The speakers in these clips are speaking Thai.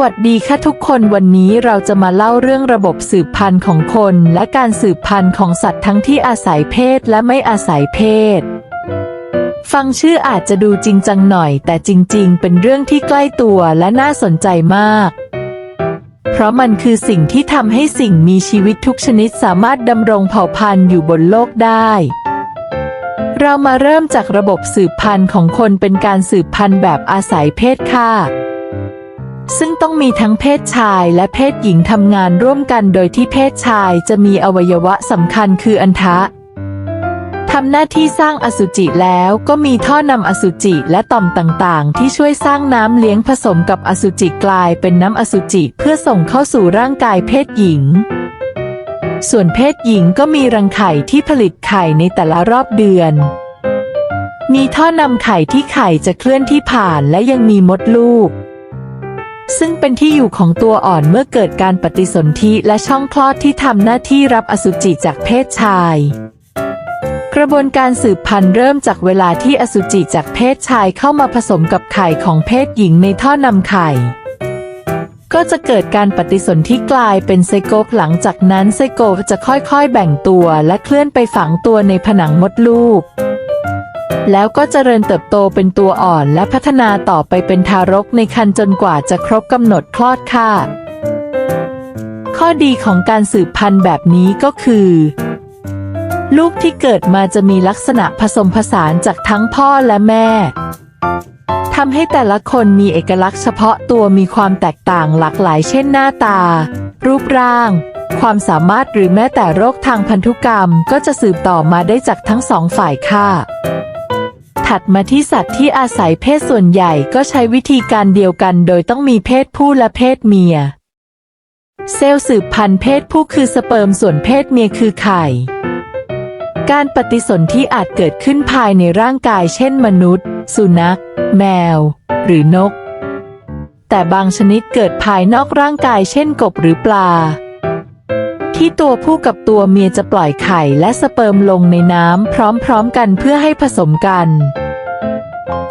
วัสดีค่ะทุกคนวันนี้เราจะมาเล่าเรื่องระบบสืบพันธุ์ของคน และการสืบพันธุ์ของสัตว์ทั้งที่อาศัยเพศและไม่อาศัยเพศ ฟังชื่ออาจจะดูจริงจังหน่อย แต่จริง ๆ เป็นเรื่องที่ใกล้ตัวและน่าสนใจมาก เพราะมันคือสิ่งที่ทำให้สิ่งมีชีวิตทุกชนิดสามารถดำรงเผ่าพันธุ์อยู่บนโลกได้เรามาเริ่มจากระบบสืบพันธุ์ของคนเป็นการสืบพันธุ์แบบอาศัยเพศค่ะ ซึ่งต้องมีทั้งเพศชายและเพศหญิงทำงานร่วมกันโดยที่เพศชายจะมีอวัยวะสำคัญคืออันทะทำหน้าที่สร้างอสุจิแล้วก็มีท่อนำอสุจิและต่อมต่างๆ ที่ช่วยสร้างน้ำเลี้ยงผสมกับอสุจิกลายเป็นน้ำอสุจิเพื่อส่งเข้าสู่ร่างกายเพศหญิง ส่วนเพศหญิงก็มีรังไข่ที่ผลิตไข่ในแต่ละรอบเดือน มีท่อนำไข่ที่ไข่จะเคลื่อนที่ผ่านและยังมีมดลูก ซึ่งเป็นที่อยู่ของตัวอ่อนเมื่อเกิดการปฏิสนธิและช่องคลอดที่ทำหน้าที่รับอสุจิจากเพศชาย กระบวนการสืบพันธุ์เริ่มจากเวลาที่อสุจิจากเพศชายเข้ามาผสมกับไข่ของเพศหญิงในท่อนำไข่ ก็จะเกิดการปฏิสนธิกลายเป็นไซโกกหลังจากนั้นไซโกกจะค่อยๆ แบ่งตัวและเคลื่อนไปฝังตัวในผนังมดลูก แล้วก็เจริญเติบโตเป็นตัวอ่อนและพัฒนาต่อไปเป็นทารกในครรภ์จนกว่าจะครบกำหนดคลอดค่ะ ข้อดีของการสืบพันธุ์แบบนี้ก็คือ ลูกที่เกิดมาจะมีลักษณะผสมผสานจากทั้งพ่อและแม่ทำให้แต่ละคนมีเอกลักษณ์เฉพาะตัวมีความแตกต่างหลากหลายเช่นหน้าตา รูปร่าง ความสามารถหรือแม้แต่โรคทางพันธุกรรมก็จะสืบต่อมาได้จากทั้งสองฝ่ายค่ะ ถัดมาที่สัตว์ที่อาศัยเพศส่วนใหญ่ก็ใช้วิธีการเดียวกันโดยต้องมีเพศผู้และเพศเมีย เซลล์สืบพันธุ์เพศผู้คือสเปิร์มส่วนเพศเมียคือไข่ การปฏิสนธิอาจเกิดขึ้นภายในร่างกายเช่นมนุษย์ สุนัข แมว หรือนก แต่บางชนิดเกิดภายนอกร่างกายเช่นกบหรือปลา ที่ตัวผู้กับตัวเมียจะปล่อยไข่และสเปิร์มลงในน้ำพร้อมๆกันเพื่อให้ผสมกัน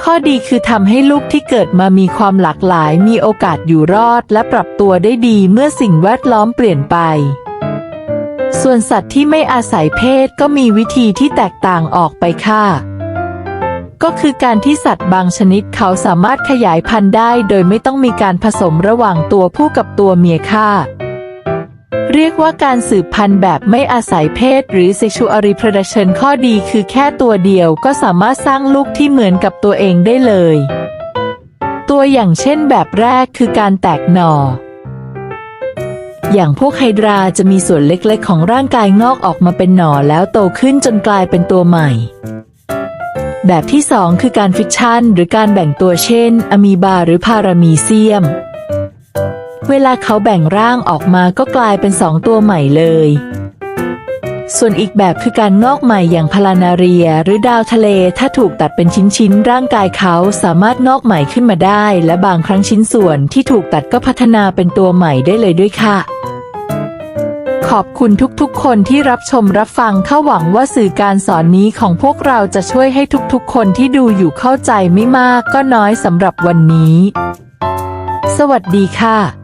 ข้อดีคือทำให้ลูกที่เกิดมามีความหลากหลาย มีโอกาสอยู่รอดและปรับตัวได้ดีเมื่อสิ่งแวดล้อมเปลี่ยนไป ส่วนสัตว์ที่ไม่อาศัยเพศก็มีวิธีที่แตกต่างออกไปค่ะก็คือการที่สัตว์บางชนิดเขาสามารถขยายพันธุ์ได้ โดยไม่ต้องมีการผสมระหว่างตัวผู้กับตัวเมียค่ะ เรียกว่าการสืบพันธุ์แบบไม่อาศัยเพศหรือ sexual reproduction ข้อดีคือแค่ตัวเดียวก็สามารถสร้างลูกที่เหมือนกับตัวเองได้เลย ตัวอย่างเช่นแบบแรกคือการแตกหน่อ อย่างพวกไฮดราจะมีส่วนเล็กๆ ของร่างกายงอกออกมาเป็นหน่อแล้วโตขึ้นจนกลายเป็นตัวใหม่ แบบที่สองคือการฟิชชันหรือการแบ่งตัวเช่น อะมีบาหรือพารามีเซียม เวลาเขาแบ่งร่างออกมาก็กลายเป็นสองตัวใหม่เลย ส่วนอีกแบบคือการงอกใหม่อย่างพลานาเรียหรือดาวทะเล ถ้าถูกตัดเป็นชิ้นๆ ร่างกายเขาสามารถงอกใหม่ขึ้นมาได้ และบางครั้งชิ้นส่วนที่ถูกตัดก็พัฒนาเป็นตัวใหม่ได้เลยด้วยค่ะขอบคุณทุกๆ คนที่รับชมรับฟังเข้าหวังว่าสื่อการสอนนี้ของพวกเราจะช่วยให้ทุกๆ คนที่ดูอยู่เข้าใจไม่มากก็น้อยสำหรับวันนี้ สวัสดีค่ะ